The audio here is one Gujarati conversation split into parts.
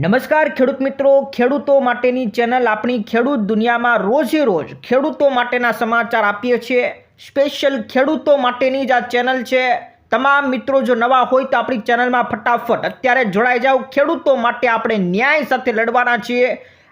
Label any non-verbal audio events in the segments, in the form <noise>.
નમસ્કાર ખેડૂત મિત્રો, ખેડૂતો માટેની ચેનલ આપણી ખેડૂત દુનિયામાં રોજે રોજ ખેડૂતો માટેના સમાચાર આપીએ છીએ. સ્પેશિયલ ખેડૂતો માટેની જ આ ચેનલ છે. તમામ મિત્રો જો નવા હોય તો આપણી ચેનલમાં ફટાફટ અત્યારે જોડાઈ જાઓ. ખેડૂતો માટે આપણે ન્યાય સાથે લડવાના છીએ.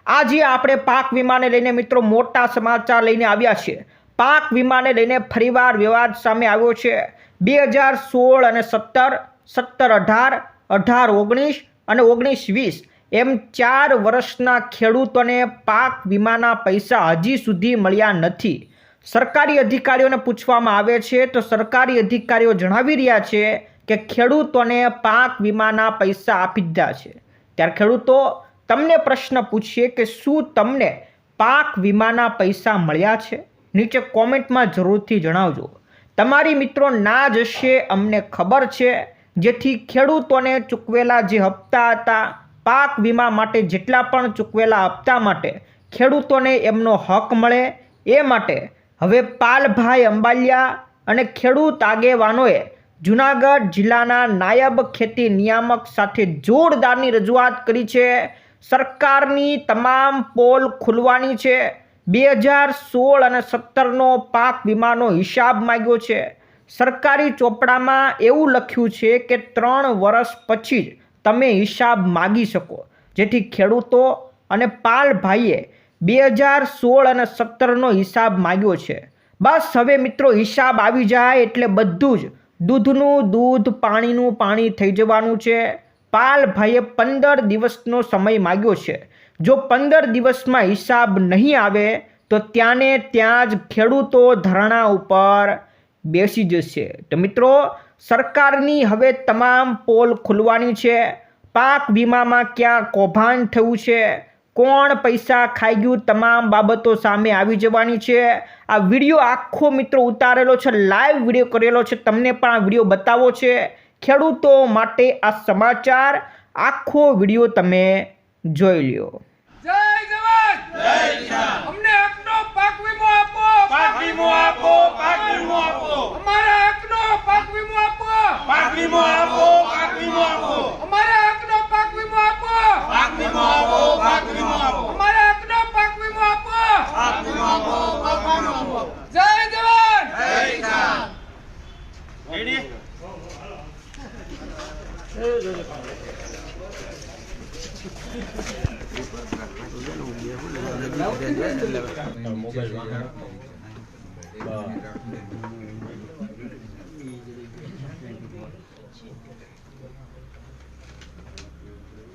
આજે આપણે પાક વીમાને લઈને મિત્રો મોટા સમાચાર લઈને આવ્યા છીએ. પાક વીમાને લઈને ફરીવાર વિવાદ સામે આવ્યો છે. બે હજાર સોળ અને સત્તર સત્તર અઢાર અઢાર ઓગણીસ અને ઓગણીસ વીસ એમ ચાર વર્ષના ખેડૂતોને પાક વીમાના પૈસા હજી સુધી મળ્યા નથી. સરકારી અધિકારીઓને પૂછવામાં આવે છે, તો સરકારી અધિકારીઓ જણાવી રહ્યા છે કે ખેડૂતોને પાક વીમાના પૈસા આપી દીધા છે. ત્યારે ખેડૂતો તમને પ્રશ્ન પૂછીએ કે શું તમને પાક વીમાના પૈસા મળ્યા છે? નીચે કોમેન્ટમાં જરૂરથી જણાવજો. તમારી મિત્રો ના જશે, અમને ખબર છે. જેથી ખેડૂતોને ચૂકવેલા જે હપ્તા હતા પાક વીમા માટે જેટલા પણ ચૂકવેલા હપ્તા માટે ખેડૂતોને એમનો હક મળે એ માટે હવે પાલભાઈ અંબાલિયા અને ખેડૂત આગેવાનોએ જુનાગઢ જિલ્લાના નાયબ ખેતી નિયામક સાથે જોરદારની રજૂઆત કરી છે. સરકારની તમામ પોલ ખુલવાની છે. બે હજાર સોળ અને સત્તરનો પાક વીમાનો હિસાબ માગ્યો છે. સરકારી ચોપડામાં એવું લખ્યું છે કે ત્રણ વર્ષ પછી જ તમે હિસાબ માગી શકો. જેથી ખેડૂતો અને પાલભાઈએ બે હજાર સોળ અને સત્તરનો હિસાબ માગ્યો છે. બસ હવે મિત્રો હિસાબ આવી જાય એટલે બધું જ દૂધનું દૂધ, પાણીનું પાણી થઈ જવાનું છે. પાલભાઈએ પંદર દિવસનો સમય માગ્યો છે. જો પંદર દિવસમાં હિસાબ નહીં આવે, તો ત્યાંને ત્યાં જ ખેડૂતો ધરણા ઉપર બેસી જશે. તો મિત્રો સરકારની હવે તમામ પોલ ખુલવાની છે. પાક વીમામાં ક્યાં કૌભાંડ થયું છે? કોણ પૈસા ખાઈ ગયું? તમામ બાબતો સામે આવી જવાની છે. આ વીડિયો આખો મિત્રો ઉતારેલો છે, લાઈવ વીડિયો કરેલો છે. તમને પણ આ વીડિયો બતાવો છે. ખેડૂતો માટે આ સમાચાર. આખો વીડિયો તમે જોઈ લ્યો. જય જવાન અમને હકનો પાક વીમો આપો પાક વીમો આપો પાક વીમો આપો અમારા હકનો પાક વીમો આપો પાક વીમો આપો પાક વીમો આપો અમારા હકનો પાક વીમો આપો પાક વીમો આપો પાક વીમો આપો અમારા હકનો પાક વીમો આપો પાક વીમો આપો પાક વીમો આપો જય જવાન જય કિસાન રેડી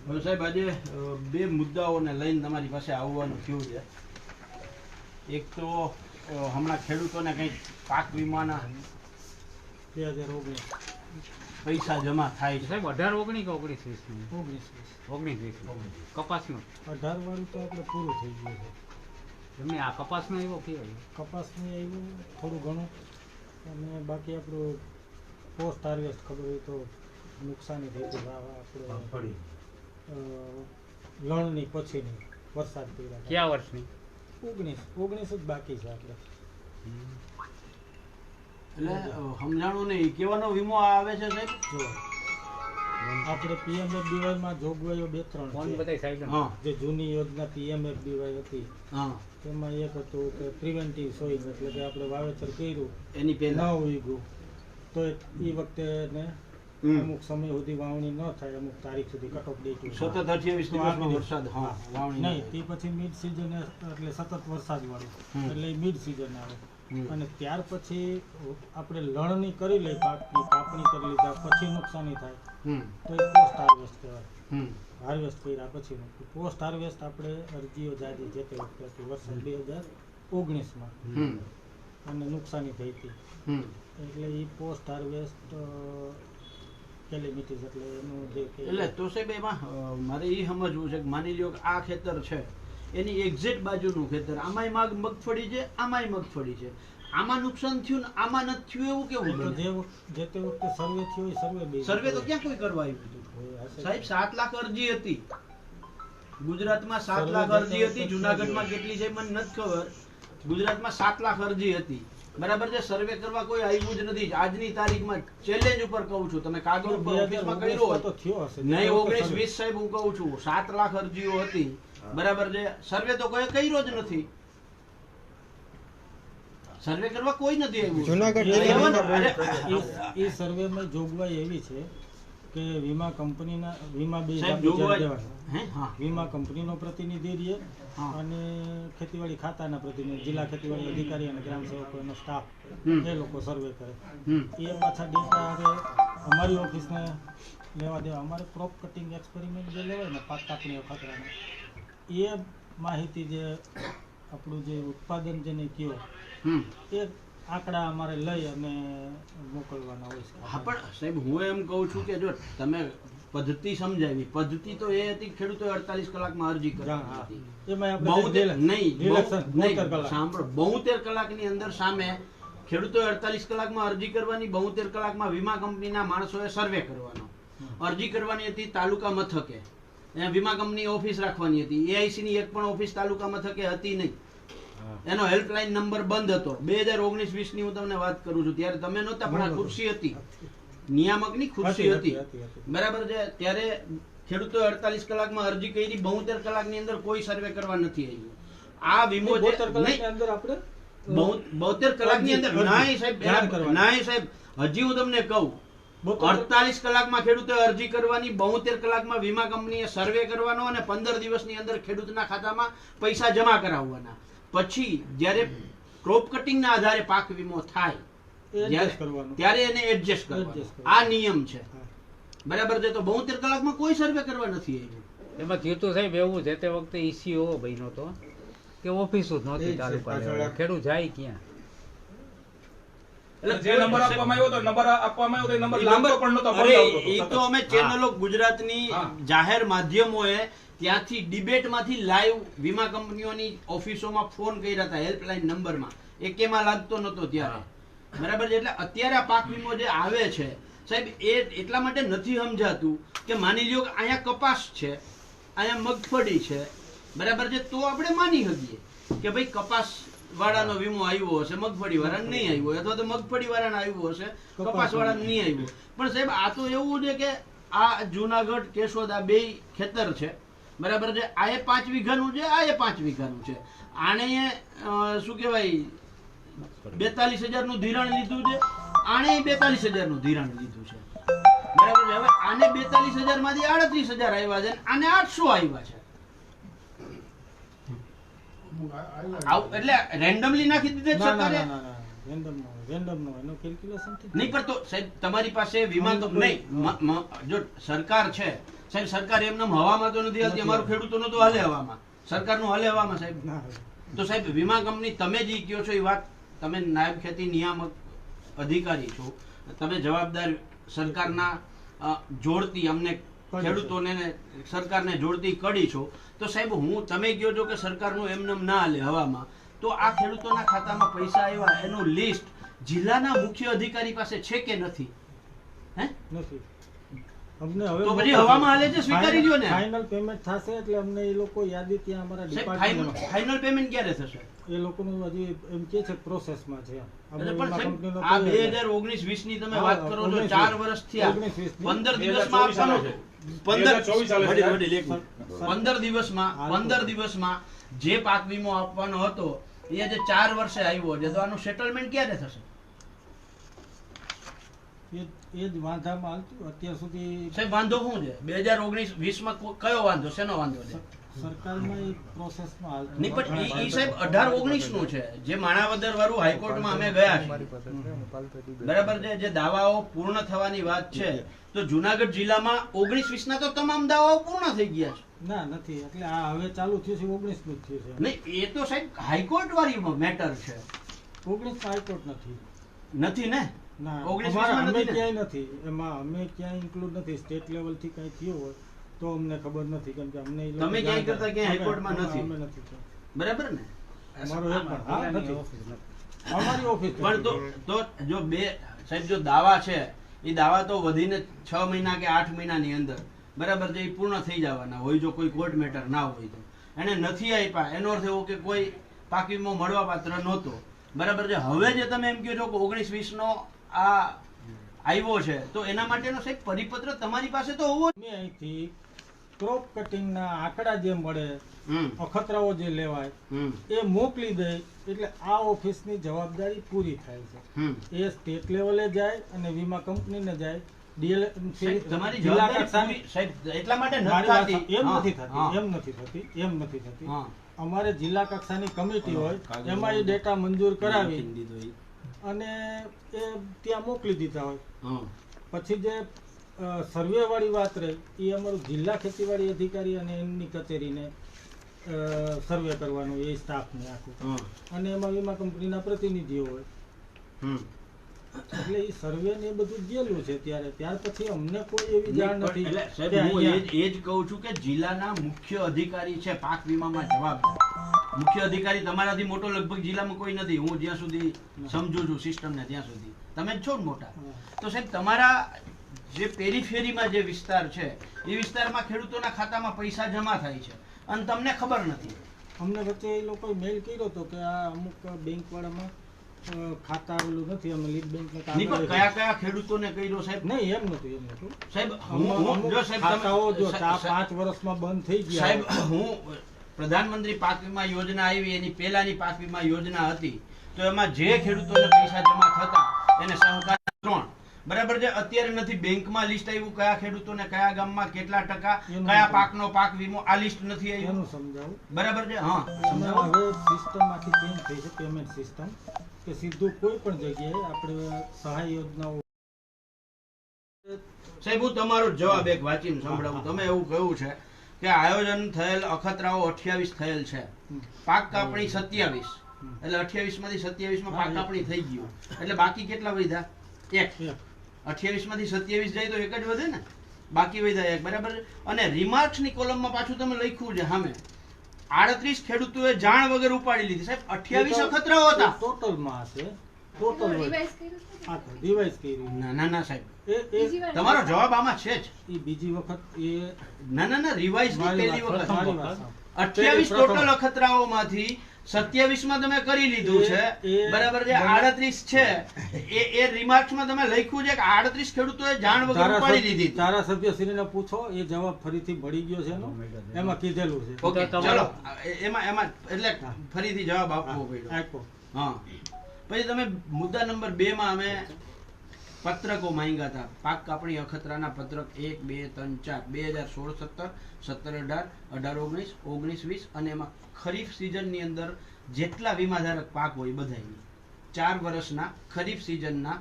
હવે સાહેબ આજે અ, બે મુદ્દાઓને લઈને તમારી પાસે આવવાનું થયું છે. એક તો હમણાં ખેડૂતોને કંઈક પાક વીમાના બે હજાર ઓગણીસ. પૈસા જમા થાય છે. સાહેબ અઢાર ઓગણીસ કે ઓગણીસ વીસ ઓગણીસ વીસ. ઓગણીસ વીસ કપાસનું? અઢાર વાળું તો આપણે પૂરું થઈ ગયું છે. એમને આ કપાસનો એવો કહેવાય. કપાસને આવ્યું થોડું ઘણું. અને બાકી આપણું પોસ્ટ હાર્વેસ્ટ ખબર હોય તો નુકસાની થઈ હતી આ આપણે લણની પછીની. વરસાદ પડ્યા કયા વર્ષની? ઓગણીસ ઓગણીસ જ બાકી છે આપણે. એટલે સમજાણું નહીં કેવાનો વીમો આવે છે સાહેબ? જો આપણે પીએમએફડીવાયમાં જોગવાઈઓ બે ત્રણ ફોન છે. બતાવી સાહેબ હા. જે જૂની યોજના પીએમએફડીવાય હતી હા. તેમાં એક હતું કે પ્રિવેન્ટિવ સોઈલ એટલે કે આપણે વાવેતર કર્યું એની ન પહેલા ઉગ્યું તો એ વખતે ને. અમુક સમય સુધી વાવણી ન થાય અમુક તારીખ સુધી કટ ઓફ ડેટ સતત અઠ્યાવીસ દિવસનો વરસાદ હા વાવણી નહીં તે પછી મિડ સિઝન એટલે સતત વરસાદ વાળું. એટલે મિડ સિઝન આવે. અને ત્યાર પછી આપણે લણણી કરી લઈ પાકની કાપણી કરી લીધા પછી નુકસાની થાય. તો એ પોસ્ટ હાર્વેસ્ટ કહેવાય. હાર્વેસ્ટ કર્યા પછી પોસ્ટ હાર્વેસ્ટ આપણે અરજીઓ જાજી જે તે વખતે હતી વરસાદ બે હજાર ઓગણીસમાં. અને નુકસાની થઈ હતી. એટલે એ પોસ્ટ હાર્વેસ્ટ કેલેમિટીઝ એટલે એનું જે એટલે તો સાહેબ એમાં મારે એ સમજવું છે કે માની લ્યો કે આ ખેતર છે. એની એક્ઝેક્ટ બાજુનું ખેતર. આમાંય માગ મગફળી છે આમાંય મગફળી છે. આમાં નુકસાન થયું ને આમાં નથી થયું એવું કેવું જે જે તે વખતે સર્વે થયો સર્વે સર્વે તો ક્યાં કોઈ કરવા આવ્યું સાહેબ સાત લાખ અરજી હતી. ગુજરાતમાં સાત લાખ અરજી હતી જુનાગઢમાં કેટલી છે મને નથી ખબર. ગુજરાતમાં સાત લાખ અરજી હતી. બરાબર છે? સર્વે કરવા કોઈ આવ્યું જ નથી. આજની તારીખમાં ચેલેન્જ ઉપર કહું છું. તમે કાગળ ઉપર ઓફિસમાં કર્યું હોય. તો થયો હશે. નહીં ઓગણીસ વીસ સાહેબ હું કહું છું. સાત લાખ અરજીઓ હતી. બરાબર છે? સર્વે તો કોઈ કર્યો જ નથી. સર્વે કરવા કોઈ નથી આવ્યું. જુનાગઢ સર્વેમાં જોગવાઈ એવી છે કે વીમા કંપનીના વીમા બે વીમા કંપનીનો પ્રતિનિધિ રહે અને ખેતીવાડી ખાતાના પ્રતિનિધિ જિલ્લા ખેતીવાડી અધિકારી અને ગ્રામ સેવકોનો સ્ટાફ એ લોકો સર્વે કરે. એ પાછા ડેટા હવે અમારી ઓફિસને લેવા દેવા. અમારે ક્રોપ કટિંગ એક્સપેરિમેન્ટ જે લેવાય ને પાક કાપણી અખાતરાનો એ માહિતી જે આપણું જે ઉત્પાદન જેને કયો એ આંકડા અમારે લઈ અને મોકલવાના હોય છે. હા પણ સાહેબ હું એમ કહું છું કે જો તમે પદ્ધતિ સમજાવી પદ્ધતિ તો એ હતી ખેડૂતો અડતાલીસ કલાકમાં અરજી કરવાની. હતી. નહીં. સાંભળો બોતેર કલાકની અંદર સામે ખેડૂતો અડતાલીસ કલાકમાં અરજી કરવાની બોતેર કલાકમાં વીમા કંપનીના માણસોએ સર્વે કરવાનો. અરજી કરવાની હતી તાલુકા મથકે. વીમા કંપની ઓફિસ રાખવાની હતી. એઆઈસી ની એક પણ ઓફિસ તાલુકા મથકે હતી નહીં. એનો હેલ્પલાઇન નંબર બંધ હતો. બે હજાર ઓગણીસ વીસની હું તમને વાત કરું છું. ત્યારે તમે નહોતા પણ આ ખુરશી હતી. નિયામકની ખુરશી હતી. બરાબર છે? ત્યારે ખેડૂતો અડતાલીસ કલાકમાં અરજી કરી. બોતેર કલાકની અંદર કોઈ સર્વે કરવા નથી આવ્યું. આ વીમો અંદર આપણે બોતેર કલાકની અંદર નાય સાહેબ. નાય સાહેબ હજી હું તમને કહું. અડતાલીસ કલાકમાં ખેડૂતે અરજી કરવાની બોતેર કલાકમાં વીમા કંપનીએ સર્વે કરવાનો અને પંદર દિવસની અંદર ખેડૂતના ખાતામાં પૈસા જમા કરાવવાના. પછી જ્યારે ક્રોપ કટિંગના આધારે પાક વીમો થાય. ત્યારે એને એડજસ્ટ કરવાનો. આ નિયમ છે. બરાબર છે? તો બોતેર કલાકમાં કોઈ સર્વે કરવા નથી આવ્યું. એમાં થયું સાહેબ એવું છે તે વખતે ઈસીઓ બન્યો હતો કે ઓફિસો જ નહોતી તાલુકા. ખેડૂત જાય ક્યાં? જે નંબર આપવામાં આવ્યો હતો નંબર આપવામાં આવ્યો તો નંબર પણ નહોતો એ તો અમે ચેનલો ગુજરાતની જાહેર માધ્યમોએ ત્યાંથી ડિબેટમાંથી લાઈવ વીમા કંપનીઓની ઓફિસોમાં ફોન કર્યા હતા હેલ્પલાઇન નંબરમાં. એ કેમાં લાગતો નહોતો ત્યારે. બરાબર છે? એટલે અત્યારે આ પાક વીમો જે આવે છે, સાહેબ, એ એટલા માટે નથી સમજાતું કે માની લ્યો કે અહીંયા કપાસ છે, અહીંયા મગફળી છે. બરાબર છે? તો આપણે માની શકીએ કે ભાઈ કપાસ વાળાનો વીમો આવ્યો હશે મગફળી વાળાને નહીં આવ્યો અથવા તો મગફળી વાળાને આવ્યો હશે કપાસ વાળાને નહીં આવ્યો પણ સાહેબ, આ તો એવું છે કે આ જુનાગઢ, કેશોદ આ બે ખેતર છે. બરાબર છે? આ એ પાંચ વીઘાનું છે આ એ પાંચ વીઘાનું છે. આણે શું કહેવાય? બેતાલીસ હજારનું ધિરાણ લીધું છે. આણે બેતાલીસ હજારનું ધિરાણ લીધું છે. બરાબર છે? હવે આને બેતાલીસ હજારમાંથી આડત્રીસ હજાર આવ્યા છે આને આઠસો આવ્યા છે. એટલે રેન્ડમલી નાખી દીધે સરકારે? ના, ના, ના. Random નો હોય, random નો હોય. એનું calculation થી જ નહીં પણ તો સાહેબ તમારી પાસે વીમા તો નહીં મ- મ- જો સરકાર છે સાહેબ સરકાર એમને હવામાં તો નથી હાલતી અમારું ખેડૂતોનું તો હાલે હવામાં. સરકારનું હાલે હવામાં સાહેબ. તો સાહેબ વીમા કંપની તમે જે કહો છો એ વાત તમે નાયબ ખેતી નિયામક અધિકારી છો તમે જવાબદાર સરકારના જોડતી અમને ખેડૂતોને ને સરકારને જોડતી કડી છો. તો સાહેબ હું તમે કહો છો કે સરકારનું એમનેમ ના હાલે હવામાં. તો આ ખેડૂતોના ખાતામાં પૈસા આવ્યા એનું લિસ્ટ જિલ્લાના મુખ્ય અધિકારી પાસે છે કે નથી હે નથી અમને હવે તો પછી હવામાં હાલે છે સ્વીકારી લ્યો ને ફાઇનલ પેમેન્ટ થશે એટલે અમને એ લોકો યાદી ત્યાં અમારા ડિપાર્ટમેન્ટમાં ફાઇનલ પેમેન્ટ ક્યારે થશે એ લોકોનું હજી એમ કે છે પ્રોસેસમાં છે એમ. અમે એટલે પણ વીમા સાહેબ, કંપનીનો આ બે હજાર ઓગણીસ વીસની તમે વાત કરો છો ચાર વર્ષ થયા 19, 20 ની. પંદર દિવસમાં આપવાનું છે. પંદર 2024 આવે છે. વડીલ, વડીલ, એક મિનિટ. સર- પંદર દિવસમાં પંદર દિવસમાં જે પાક વીમો આપવાનો હતો એ જે ચાર વર્ષે આવ્યો છે તો આનું સેટલમેન્ટ ક્યારે થશે? એ જ વાંધામાં અત્યાર સુધી સાહેબ વાંધો શું છે? બે હજાર ઓગણીસ વીસમાં કયો વાંધો? શેનો વાંધો છે? સરકારમાં એ પ્રોસેસમાં નહીં પણ ઈ- ઈ સાહેબ અઢાર ઓગણીસનું છે. જે માણાવદર વાળું હાઈકોર્ટમાં અમે ગયા બરાબર છે? જે દાવાઓ પૂર્ણ થવાની વાત છે તો જુનાગઢ જિલ્લામાં ઓગણીસ વીસ ના તો તમામ દાવાઓ પૂર્ણ થઈ ગયા છે. ના નથી. એટલે આ હવે ચાલુ થયું છે નું થયું છે. નહીં એ તો સાહેબ હાઈકોર્ટ વાળી મેટર છે. ઓગણીસ હાઈકોર્ટ નથી. નથી ને? ના 19 માં અમે નથી ક્યાંય નથી. એમાં અમે ક્યાંય ઇન્ક્લુડ નથી. સ્ટેટ લેવલથી કઈ થયું હોય તો અમને ખબર નથી કેમ કે અમને તમે ક્યાંય કરતા કરે. ક્યાંય હાઈકોર્ટમાં નથી? અમે નથી બરાબર ને? અમારો એક પણ હા નથી. અમારી ઓફિસ પણ તો તો જો બે સાહેબ જો દાવા છે એ દાવા તો વધીને છ મહિના કે આઠ મહિનાની અંદર બરાબર છે એ પૂર્ણ થઈ જવાના હોય જો કોઈ કોર્ટ મેટર ના હોય તો. એને નથી આપ્યા એનો અર્થ એવો કે કોઈ પાકીમો મળવા પાત્ર નહોતો. બરાબર છે? હવે જે તમે એમ કહો છો કે ઓગણીસ વીસ નો આ આવ્યો છે તો એના માટેનો સાહેબ પરિપત્ર તમારી પાસે તો હોવો. અહીંથી ક્રોપ કટિંગના આંકડા જે મળે અખતરાઓ જે લેવાય એ મોકલી દે એટલે આ ઓફિસની જવાબદારી પૂરી થાય છે. એ સ્ટેટ લેવલે જાય અને વીમા કંપનીને જાય. ડીએલ સાહેબ, તમારી જિલ્લા જવાબદારી કક્ષાની પૂરી- સાહેબ, એટલા માટે નથી મારી વાત થતી. એમ હા, નથી હા, થતી એમ નથી થતી એમ નથી થતી. હા. અમારે જિલ્લા કક્ષાની કમિટી હોય એમાં એ ડેટા મંજૂર કરાવી દીધો અને એ ત્યાં મોકલી દીધા હોય. પછી જે સર્વે વાળી વાત રહી. એ અમારું જિલ્લા ખેતીવાડી અધિકારી અને એમની કચેરીને સર્વે કરવાનું એ સ્ટાફને આખું અને એમાં વીમા કંપનીના પ્રતિનિધિઓ હોય. એટલે એ સર્વે ને એ બધું ગયેલું છે ત્યારે. ત્યાર પછી અમને કોઈ એવી જાણ નથી. સાહેબ, હું એ જ- કહું છું કે જિલ્લાના મુખ્ય અધિકારી છે પાક વીમામાં જવાબદાર મુખ્ય અધિકારી તમારાથી મોટો લગભગ જિલ્લામાં કોઈ નથી. હું જ્યાં સુધી સમજુ છું સિસ્ટમને ત્યાં સુધી. તમે જ છો મોટા. તો સાહેબ તમારા જે પેરીફેરીમાં જે વિસ્તાર છે એ વિસ્તારમાં ખેડૂતોના ખાતામાં પૈસા જમા થાય છે. અને તમને ખબર નથી. અમને વચ્ચે એ લોકોએ મેલ કર્યો હતો કે આ અમુક બેંકવાળામાં ખાતા આવેલું નથી અમે લીડ બેંક કયા કયા ખેડૂતોને કર્યો સાહેબ? નહીં એમ નતું એમ નતું સાહેબ હું જો સાહેબ ખાતાઓ જો ચાર પાંચ વર્ષમાં બંધ થઈ ગયા સાહેબ હું પ્રધાનમંત્રી પાક વીમા યોજના આવી એની પહેલાની પાક વીમા યોજના હતી. તો એમાં જે ખેડૂતોને પૈસા જમા થતા એને સહકાર ત્રણ. બરાબર છે? અત્યારે નથી. બેંકમાં લિસ્ટ આવ્યું કયા ખેડૂતોને કયા ગામમાં કેટલા ટકા કયા પાકનો પાક વીમો આ લિસ્ટ નથી આવ્યું એનું સમજાવું. બરાબર છે? હા. સમજાવો. હવે સિસ્ટમ ચેન્જ થઈ છે પેમેન્ટ સિસ્ટમ કે સીધું કોઈ પણ જગ્યાએ આપણે સહાય યોજનાઓ સાહેબ હું તમારો જવાબ એક વાંચીને સંભળાવું. તમે એવું કહ્યું છે કે આયોજન થયેલ અખતરાઓ અઠ્યાવીસ થયેલ છે. પાક કાપણી સત્યાવીસ. એટલે અઠ્યાવીસમાંથી સત્યાવીસમાં પાક કાપણી થઈ ગયું. એટલે બાકી કેટલા વધ્યા? એક. અઠ્યાવીસમાંથી સત્યાવીસ જાય તો એક જ વધે ને? બાકી વધ્યા એક બરાબર? અને રિમાર્ક્સની કોલમમાં પાછું તમે લખ્યું છે સામે. આડત્રીસ ખેડૂતોએ જાણ વગર ઉપાડી લીધી. સાહેબ અઠ્યાવીસ અખતરા હતા. ટોટલમાં હશે. ટોટલ હોય. હા તો રિવાઇઝ કર્યું ના ના ના સાહેબ. એ એ તમારો જવાબ આમાં છે જ. એ બીજી વખત એ ના ના ના રિવાઇઝ પહેલી વખત. ટોટલ અખતરાઓમાંથી સત્યાવીસમાં તમે કરી લીધું એ- છે. એ બરાબર છે? આડત્રીસ છે. એ એ રિમાર્ક્સમાં તમે લખ્યું છે કે આડત્રીસ ખેડૂતોએ જાણ વગર ઉપાડી ધારાસભ્ય લીધી હતી. ધારાસભ્યશ્રીને પૂછો એ જવાબ ફરીથી મળી ગયો છે એનો. એમાં કીધેલું છે. ઓકે ચલો. એમાં એમાં એટલે ફરીથી જવાબ આપવો પડ્યો. હા. પછી તમે મુદ્દા નંબર બે માં અમે પત્રકો માંગ્યા હતા. પાક કાપણી અખતરાના પત્રક એક, બે, ત્રણ, ચાર, બે હજાર સોળ, સત્તર સત્તર, અઢાર અઢાર, ઓગણીસ ઓગણીસ, વીસ અને એમાં ખરીફ સિઝનની અંદર જેટલા વીમાધારક પાક હોય બધાની ચાર વર્ષના ખરીફ સિઝનના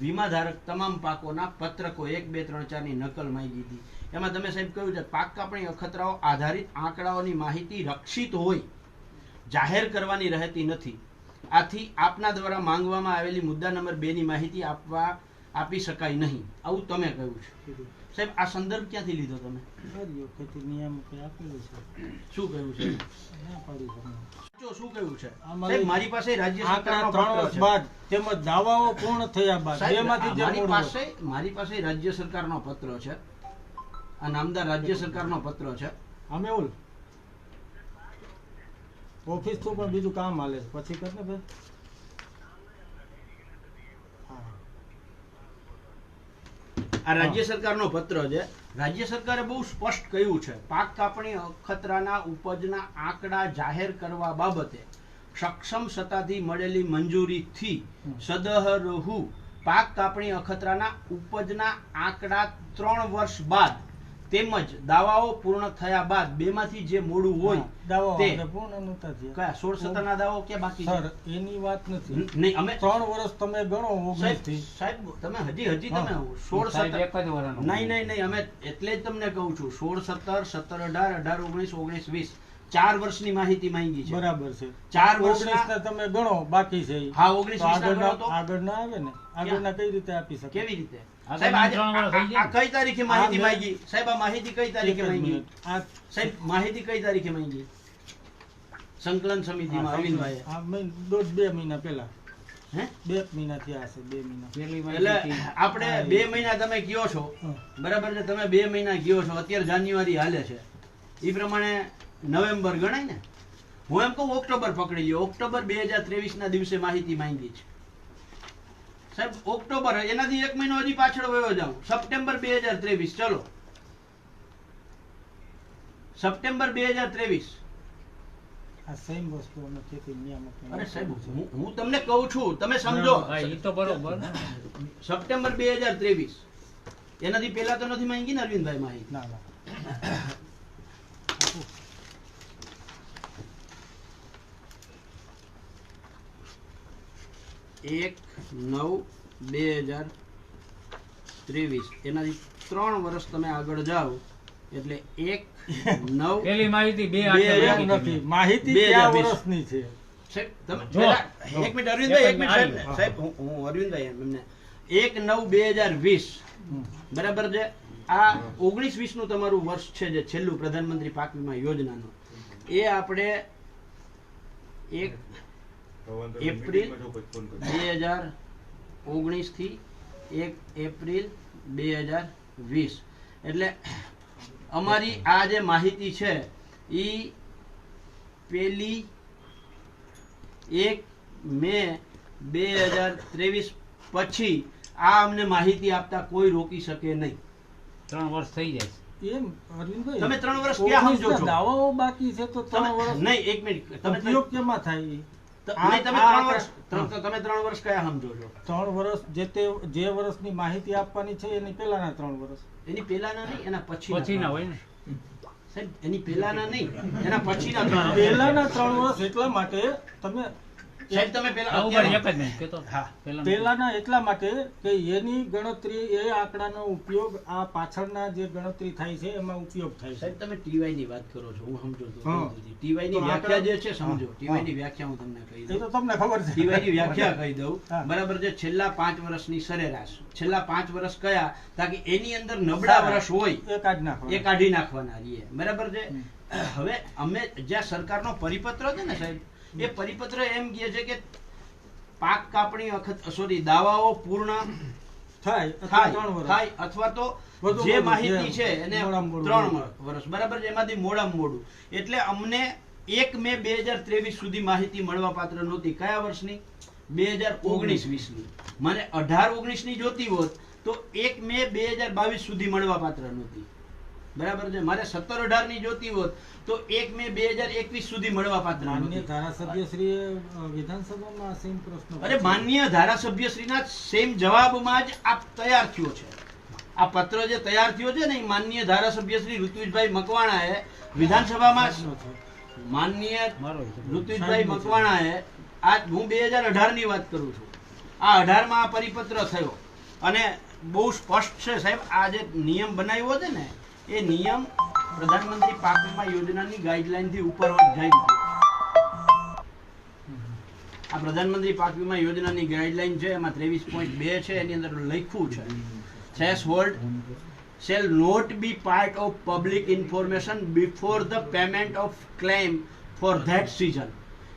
વીમાધારક તમામ પાકોના પત્રકો એક, બે, ત્રણ, ચારની નકલ માંગી હતી. એમાં તમે સાહેબ કહ્યું છે, પાક કાપણી અખતરાઓ આધારિત આંકડાઓની માહિતી રક્ષિત હોય, જાહેર કરવાની રહેતી નથી. આથી આપના દ્વારા માંગવામાં આવેલી મુદ્દા નંબર બે ની માહિતી આપવા આપી શકાય નહીં. આવું તમે કહ્યું છે. સાહેબ આ સંદર્ભ ક્યાંથી લીધો તમે? શું કહ્યું છે? શું કહ્યું સાહેબ મારી પાસે રાજ્ય સરકારનો ત્રણ પત્ર વર્ષ છે. બાદ તેમજ દાવાઓ પૂર્ણ થયા બાદ સાહેબ, મારી પાસે મારી પાસે રાજ્ય સરકારનો પત્ર છે. આ નામદાર રાજ્ય સરકારનો પત્ર છે. અમે ઓલ ઓફિસ તો પણ બીજું કામ હાલે પછી કર ને ભાઈ. આ રાજ્ય સરકારનો પત્ર છે. રાજ્ય સરકારે બહુ સ્પષ્ટ કહ્યું છે પાક કાપણી અખતરાના ઉપજના આંકડા જાહેર કરવા બાબતે સક્ષમ સત્તાથી મળેલી મંજૂરીથી સદહરહુ પાક કાપણી અખતરાના ઉપજના આંકડા ત્રણ વર્ષ બાદ તેમજ દાવાઓ પૂર્ણ થયા બાદ બેમાંથી જે મોડું હોય દાવાઓ તે પૂર્ણ નહોતા થયા. કયા? સોળ સત્તરના દાવાઓ કે બાકી સર એની વાત નથી. નહીં અમે ત્રણ વર્ષ તમે ગણો સાહેબ તમે હજી હજી તમે સોળ સત્તર એક જ વર્ષનો નહીં નહીં નહીં અમે એટલે જ તમને કહું છું. સોળ સત્તર સત્તર અઢાર અઢાર ઓગણીસ ઓગણીસ વીસ. ચાર વર્ષની માહિતી માંગી છે. બરાબર છે. ચાર વર્ષ વર્ષના તમે ગણો બાકી છે હા ઓગણીસ આગળ ના આવે ને. આગળના કઈ રીતે આપી શકે કેવી રીતે? સાહેબ તો આજે ત્રણ વર્ષ થઈ આ- આ કઈ તારીખે માહિતી માંગી? સાહેબ આ માહિતી કઈ તારીખે માંગી? સાહેબ માહિતી કઈ તારીખે માંગી? સંકલન સમિતિમાં અરવિંદભાઈએ. દોઢ બે મહિના પહેલા. બે મહિના થયા હશે બે મહિના. એટલે આપણે બે મહિના તમે કયો છો? બરાબર છે? તમે બે મહિના ગયો છો? અત્યારે જાન્યુઆરી હાલે છે. એ પ્રમાણે નવેમ્બર ગણાય ને? હું એમ કહું ઓક્ટોબર પકડી ગયો ઓક્ટોબર બે હજાર ત્રેવીસ ના દિવસે માહિતી માંગી છે. સાહેબ ઓક્ટોબર એનાથી એક મહિનો હજી પાછળ વયો જાઉં. સપ્ટેમ્બર બે હજાર ત્રેવીસ ચલો. સપ્ટેમ્બર બે હજાર ત્રેવીસ. હું હું તમને કહું છું તમે સમજો. તો બરોબર. સપ્ટેમ્બર બે હજાર ત્રેવીસ. એનાથી પેલા તો નથી માંગી ને અરવિંદભાઈ માહિતી ના ના એક નવ બે હજાર ત્રેવીસ. એનાથી ત્રણ વર્ષ તમે આગળ જાઓ એટલે એક નવ <laughs> પેલી માહિતી બે નથી. માહિતી બે. વર્ષની છે. એક મિનિટ અરવિંદભાઈ એક મિનિટ સાહેબ. હું હું અરવિંદભાઈ એમને. એક નવ બે હજાર વીસ. બરાબર છે? આ ઓગણીસ વીસનું તમારું વર્ષ છે જે છેલ્લું પ્રધાનમંત્રી પાક વીમા યોજનાનું. એ આપણે એક એપ્રિલ બે હજાર ઓગણીસથી એક એપ્રિલ બે હજાર વીસ. એટલે અમારી આ જે માહિતી છે એ પેલી એક મે બે હજાર ત્રેવીસ પછી આ અમને માહિતી આપતા કોઈ રોકી શકે નહીં. ત્રણ વર્ષ થઈ જાય એમ અરવિંદભાઈ તમે ત્રણ વર્ષ ક્યાં સમજો છો? દાવાઓ બાકી છે તો ત્રણ વર્ષ નહીં એક મિનિટ. તમે ઉપયોગ કેમાં થાય તમે ત્રણ વર્ષ તમે ત્રણ વર્ષ કયા સમજો છો? ત્રણ વર્ષ જે તે જે વર્ષની માહિતી આપવાની છે એની પહેલાના ત્રણ વર્ષ. એની પહેલાના નહીં એના પછીના પછી ના હોય ને. સાહેબ એની પહેલાના નહીં એના પછીના પહેલાના ત્રણ વર્ષ એટલા માટે તમે સાહેબ તમે પહેલા આ ઊભા રહી, એક અત્યારે- જ મિનિટ કહેતો. હા. પેલા પહેલાના એટલા માટે કે એની ગણતરી એ આંકડાનો ઉપયોગ આ પાછળના જે ગણતરી થાય છે એમાં ઉપયોગ થાય સાહેબ તમે ટીવાયની વાત કરો છો હું સમજો છું ટીવાયની વ્યાખ્યા જે છે સમજો. ટીવાયની વ્યાખ્યા હું તમને કહી દઉં તો તમને ખબર છે. ટીવાયની વ્યાખ્યા કહી દઉં. બરાબર છે છેલ્લા પાંચ વર્ષની સરેરાશ. છેલ્લા પાંચ વર્ષ કયા? તાકી એની અંદર નબળા વર્ષ હોય. એ કાઢ નાખો એ કાઢી નાખવાના રહીએ બરાબર છે? હવે અમે જ્યાં સરકારનો પરિપત્ર છે ને સાહેબ એ પરિપત્ર એમ કહે છે કે પાક કાપણી વખત સોરી દાવાઓ પૂર્ણ થાય અથવા થાય તો જે માહિતી છે એને ત્રણ વર્ષ. બરાબર એમાંથી મોડામાં મોડું એટલે અમને એક મે બે હજાર ત્રેવીસ સુધી માહિતી મળવા પાત્ર નહોતી. કયા વર્ષની? બે હજાર ઓગણીસ વીસની મને અઢાર ઓગણીસની જોતી હોત તો એક મે બે હજાર બાવીસ સુધી મળવા પાત્ર નહોતી. બરાબર છે? મારે સત્તર અઢારની જોતી હોત તો એક મે બે હજાર એકવીસ સુધી મળવા પાત્ર માન્ય ધારાસભ્ય શ્રી વિધાનસભામાં સેમ પ્રશ્ન અરે માન્ય ધારાસભ્યશ્રીના સેમ જવાબમાં જ આ તૈયાર થયો છે. આ પત્ર જે તૈયાર થયો છે ને એ માન્ય ધારાસભ્ય શ્રી ઋત્વિજભાઈ મકવાણાએ વિધાનસભામાં માન્ય ઋત્વિજભાઈ મકવાણાએ આ હું બે હજાર અઢારની વાત કરું છું. આ અઢારમાં આ પરિપત્ર થયો. અને બહુ સ્પષ્ટ છે સાહેબ આ જે નિયમ બનાવ્યો છે ને એ નિયમ પ્રધાનમંત્રી પાક વીમા યોજનાની ગાઈડલાઇનથી ઉપર જાય આ પ્રધાનમંત્રી પાક વીમા યોજનાની ગાઈડલાઈન છે, એમાં ત્રેવીસ પોઈન્ટ બે છે, એની અંદર લખ્યું છે. Threshold shall not be part of public information before the payment of claim for that season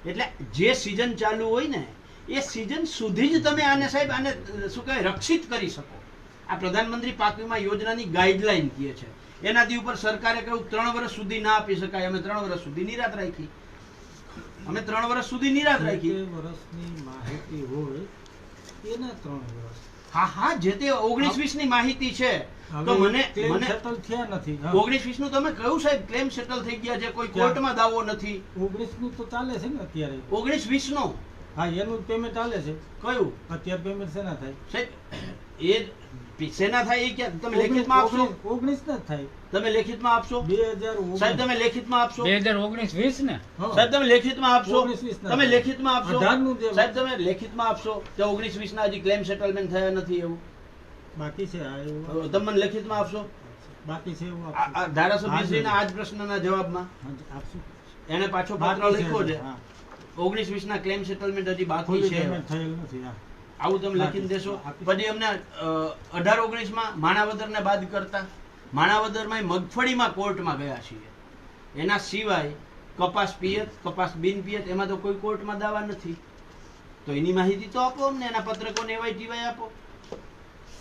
એટલે જે સિઝન ચાલુ હોય ને, એ સિઝન સુધી જ તમે આને સાહેબ આને, શું કહેવાય, રક્ષિત કરી શકો. આ પ્રધાનમંત્રી પાક વીમા યોજનાની ગાઈડલાઈન કહે છે. એનાથી ઉપર સરકારે કહ્યું ત્રણ વર્ષ સુધી ના આપી શકાય. અમે ત્રણ વર્ષ સુધી નિરાત રાખી. અમે ત્રણ વર્ષ સુધી નિરાત રાખી. વર્ષની માહિતી હોય એના ત્રણ વર્ષ. હા હા જે તે ઓગણીસ વીસની માહિતી છે. તો મને મને સેટલ થયા નથી ઓગણીસ વીસનું તમે કહ્યું સાહેબ ક્લેમ સેટલ થઈ ગયા છે કોઈ? કોર્ટમાં દાવો નથી. ઓગણીસનું તો ચાલે છે ને અત્યારે. ઓગણીસ વીસ નો હા એનું પેમેન્ટ ચાલે છે. કયું? અત્યારે પેમેન્ટ શેના થાય? સાહેબ એ શેના થાય એ ક્યાં? તમે લેખિતમાં આપશો? ઓગણીસ- જ થાય. તમે લેખિતમાં આપશો? બે સાહેબ તમે લેખિતમાં આપશો? બે હજાર ઓગણીસ વીસ ને? સાહેબ તમે લેખિતમાં આપશો? તમે. લેખિતમાં આપશો? સાહેબ તમે લેખિતમાં આપશો? કે ઓગણીસ વીસ ના હજી ક્લેમ સેટલમેન્ટ થયા નથી એવું. બાકી છે તમે મને લેખિતમાં આપશો? બાકી છે એવું ધારાસભ્યશ્રીના આ જ પ્રશ્નના જવાબમાં. હા, આપશું. એને પાછો પત્ર લખ્યો છે. હા. ઓગણીસ વીસ ના ક્લેમ સેટલમેન્ટ હજી બાકી છે. થયેલ નથી. આવું તમે લખીને દેશો. પછી અમને અઢાર ઓગણીસમાં માણાવદરને માણાવદર ને બાદ કરતા. માણાવદરમાં મગફળીમાં કોર્ટમાં ગયા છીએ. એના સિવાય કપાસ પિયત કપાસ બિન પિયત એમાં તો કોઈ કોર્ટમાં દાવા નથી. તો એની માહિતી તો આપો અમને એના પત્રકોને એવાય ટીવાય આપો.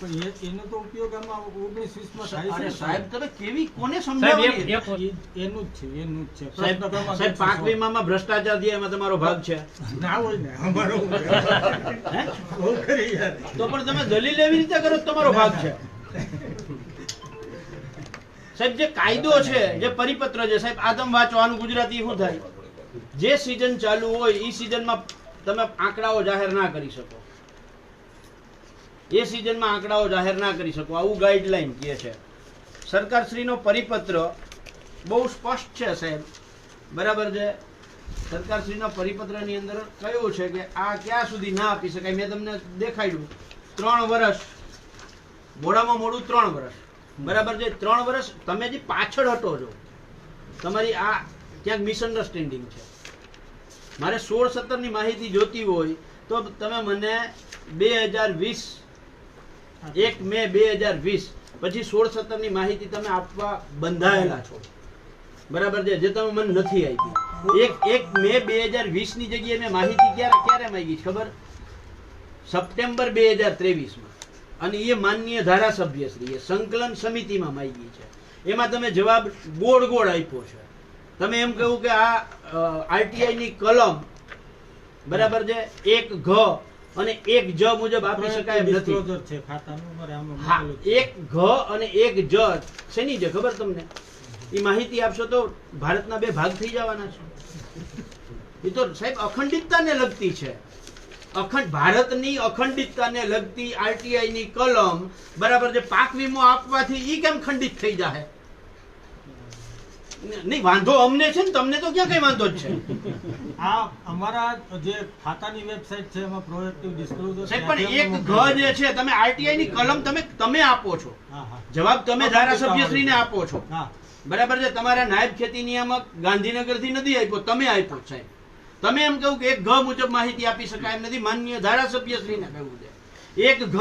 એનો તો ઉપયોગ આમાં ઓગણીસ વીસમાં થાય છે સાહેબ તમે કેવી કોને સાહેબ એક સમજાવવાની એક એ- એનું જ છે એનું જ છે. સાહેબ પ્રશ્ન ક્રમાંક સાહેબ પાક વીમામાં ભ્રષ્ટાચાર થયા એમાં તમારો ભાગ છે. ના હોય ને અમારો તો પણ તમે દલીલ એવી રીતે કરો તમારો ભાગ છે. સાહેબ જે કાયદો છે જે પરિપત્ર છે સાહેબ આ તમે વાંચો ગુજરાતી શું થાય? જે સિઝન ચાલુ હોય એ સિઝનમાં તમે આંકડાઓ જાહેર ના કરી શકો. એ સિઝનમાં આંકડાઓ જાહેર ના કરી શકો. આવું ગાઈડલાઈન કહે છે. સરકારશ્રીનો પરિપત્ર બહુ સ્પષ્ટ છે, સાહેબ. બરાબર છે? સરકારશ્રીનો પરિપત્રની અંદર કયું છે કે આ ક્યાં સુધી ના આપી શકાય? મેં તમને દેખાડ્યું. ત્રણ વર્ષ મોડામાં મોડું ત્રણ વર્ષ બરાબર છે? ત્રણ વર્ષ તમે જે પાછળ હટો છો, તમારી આ ક્યાંક મિસઅન્ડરસ્ટેન્ડિંગ છે. મારે સોળ સત્તરની માહિતી જોતી હોય તો તમે મને બે હજાર વીસ એક મે બે હજાર વીસ. પછી સોળ સત્તરની માહિતી તમે આપવા બંધાયેલા છો. બરાબર છે? જે તમે મને નથી આપી. એક એક મે બે હજાર વીસની જગ્યાએ મેં માહિતી ક્યારે ક્યારે માંગી ખબર? સપ્ટેમ્બર બે હજાર ત્રેવીસમાં. અને એ માનનીય ધારાસભ્યશ્રીએ સંકલન સમિતિમાં માંગી છે. એમાં તમે જવાબ ગોળ ગોળ આપ્યો છે. તમે એમ કહ્યું કે આ આરટીઆઈ ની કલમ, બરાબર છે? એક ઘ અને એક જ મુજબ આપી શકાય એમ નથી. હા જ. એક ઘ અને એક જ શેની છે ખબર તમને? એ માહિતી આપશો તો ભારતના બે ભાગ થઈ જવાના છે. એ તો સાહેબ અખંડિતતાને લગતી છે. અખંડ ભારતની અખંડિતતાને લગતી આરટીઆઈ ની કલમ બરાબર છે પાક વીમો આપવાથી ઈ કેમ ખંડિત થઈ જાય નહીં વાંધો અમને છે ને તમને તો ક્યાં કઈ વાંધો જ છે? આ અમારા જે ખાતાની વેબસાઇટ છે એમાં પ્રોએક્ટિવ ડિસ્ક્લોઝર છે પણ એક ઘ જે છે તમે આરટીઆઈ ની કલમ તમે તમે આપો છો. જવાબ તમે ધારાસભ્યશ્રીને આપો છો. બરાબર છે? તમારા નાયબ ખેતી નિયામક ગાંધીનગરથી નથી આપ્યો તમે આપ્યો સાહેબ. તમે એમ કહું કે એક ઘ મુજબ માહિતી આપી શકાય એમ નથી માનનીય ધારાસભ્યશ્રીને કહેવું છે. એક ઘ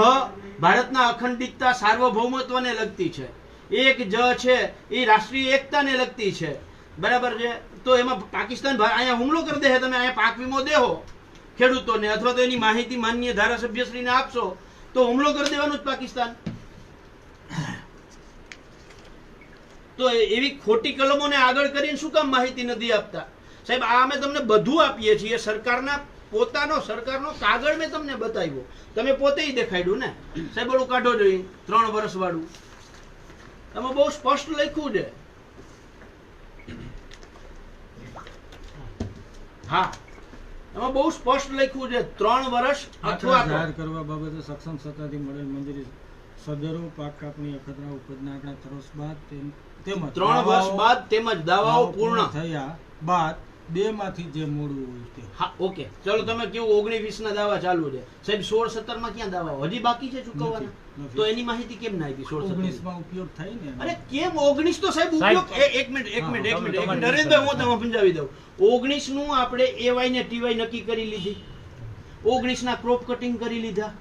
ભારતના અખંડિતતા સાર્વભૌમત્વને લગતી છે. એક જ છે એ રાષ્ટ્રીય એકતાને લગતી છે. બરાબર છે? તો એમાં પાકિસ્તાન અહીંયા હુમલો કરી દે તમે, અહીંયા પાક વીમો દેહો. ખેડૂતોને અથવા તો એની માહિતી માનનીય ધારાસભ્યશ્રીને આપશો, તો હુમલો કરી દેવાનું જ પાકિસ્તાન. તો એવી ખોટી કલમોને આગળ કરીને શું કામ માહિતી નથી આપતા? સાહેબ, આ અમે તમને બધું આપીએ છીએ, સરકારના પોતાનો, સરકારનો કાગળ મેં તમને બતાવ્યો. તમે પોતે દેખાડ્યું ને? સાહેબ, ઓલું કાઢો જોઈએ ત્રણ વર્ષ વાળું તમે બહુ સ્પષ્ટ લખ્યું છે. હા. એમાં બહુ સ્પષ્ટ લખ્યું છે ત્રણ વર્ષ અથવા જાહેર કરવા બાબતે સક્ષમ સત્તાથી મળેલ મંજૂરી સદરો પાક કાપણી અખતરા ઉપજના આંકડા તરસ બાદ તેમ- તેમજ ત્રણ વર્ષ બાદ તેમજ દાવાઓ પૂર્ણ. થયા બાદ બે માંથી જે મોડું હોય તે. હા ઓકે. ચલો તમે કેવું ઓગણીસ વીસ ના દાવા ચાલુ છે. સાહેબ સોળ સત્તરમાં ક્યાં દાવા? હજી બાકી છે ચૂકવવાના. તો એની માહિતી કેમ ના આપી સોળમાં ઉપયોગ થાય ને અરે કેમ ઓગણીસ તો સાહેબ ઉપયોગ એક મિનિટ એક મિનિટ એક મિનિટ નરેન્દ્ર હું તમને સમજાવી દઉં. ઓગણીસનું આપણે એવાય ને ટીવાય નક્કી કરી લીધી. ઓગણીસ ના ક્રોપ કટિંગ કરી લીધા.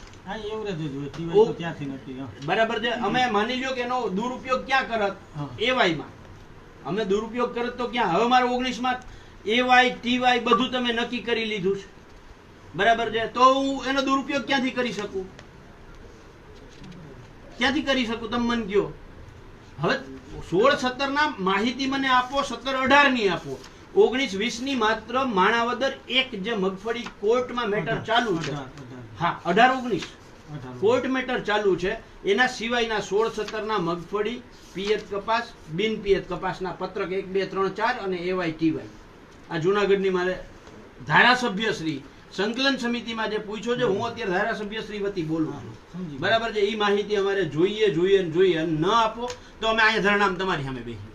બરાબર છે? અમે માની લ્યો કે એનો દુરુપયોગ ક્યાં કરત? એવાયમાં. અમે દુરુપયોગ કરત તો ક્યાં? હવે મારે ઓગણીસમાં એવાય ટીવાય બધું તમે નક્કી કરી લીધું છે. બરાબર છે? તો હું એનો દુરુપયોગ ક્યાંથી કરી શકું? ક્યાંથી કરી શકું? તમે મને કયો હવે સોળ સત્તર ના માહિતી મને આપો સત્તર અઢારની આપો. ઓગણીસ વીસની માત્ર માણાવદર એક જે મગફળી કોર્ટમાં મેટર ચાલુ છે. હા અઢાર ઓગણીસ. કોર્ટ મેટર ચાલુ છે. એના સિવાયના સોળ સત્તરના મગફળી પિયત કપાસ બિન પિયત કપાસના પત્રક એક બે ત્રણ ચાર અને એવાય ટીવાય આ જુનાગઢની મારે ધારાસભ્ય શ્રી સંકલન સમિતિમાં જે પૂછ્યો છે હું અત્યારે ધારાસભ્ય શ્રી વતી બોલું છું. બરાબર છે? એ માહિતી અમારે જોઈએ જોઈએ ને જોઈએ. ન આપો તો અમે અહીંયા ધરણામાં તમારી સામે બેસીએ.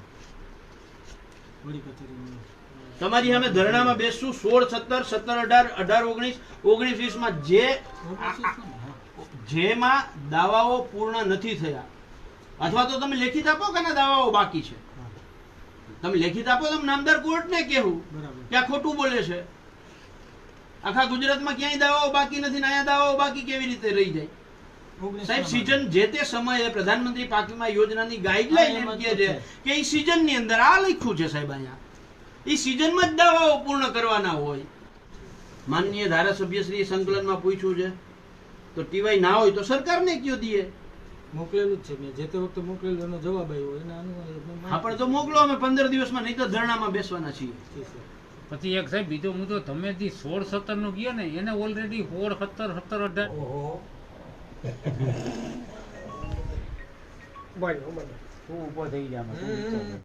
તમારી સામે ધરણામાં બેસશું. સોળ સત્તર સત્તર અઢાર અઢાર ઓગણીસ ઓગણીસ વીસમાં જે. જેમાં દાવાઓ પૂર્ણ નથી થયા. અથવા તો તમે લેખિત આપો કે દાવાઓ બાકી છે? તમે લેખિત આપો તમે નામદાર કોર્ટને કહેવું. કે આ ખોટું બોલે છે. આખા ગુજરાતમાં ક્યાંય દાવાઓ બાકી નથી ને અહીંયા દાવાઓ બાકી કેવી રીતે રહી જાય? સાહેબ સિઝન જે તે સમયે પ્રધાનમંત્રી પાક વીમા યોજનાની ગાઈડલાઈન એમ કહે છે. કે એ સીઝનની અંદર આ લખ્યું છે સાહેબ અહીંયા. એ સિઝનમાં જ દાવાઓ પૂર્ણ કરવાના હોય. માનનીય ધારાસભ્ય શ્રી સંકલનમાં પૂછ્યું છે તો ટીવાય ના હોય તો સરકારને કયો દીએ મોકલેલું જ છે મેં જે તે વખતે મોકલેલું એનો જવાબ આવ્યો એના અનુભવ હા પણ આપણે તો મોકલો અમે પંદર દિવસમાં નહીં તો ધરણામાં બેસવાના છીએ. પછી એક સાહેબ બીજો મુદ્દો તમે જે સોળ સત્તરનું કહો ને એને ઓલરેડી સોળ સત્તર સત્તર અઢાર. બન્યો બન્યો. તું ઊભો થઈ જા